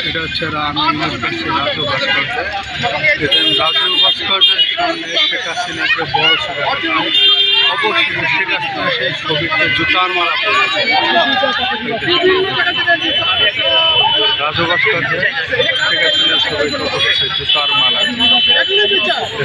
এটা হচ্ছে আমি করছি রাজু ভাস্কর্যে। দেখেন রাজু ভাস্কর্যের সামনে শেখ হাসিনার যে বড় ছবি অবশ্যই শেখ হাসিনা সেই ছবিতে জুতার মালা পড়েছে রাজু ভাস্কর্যে শেখ হাসিনার ছবিতে অবশ্যই জুতার মালা শেখ হাসিনার ছবি।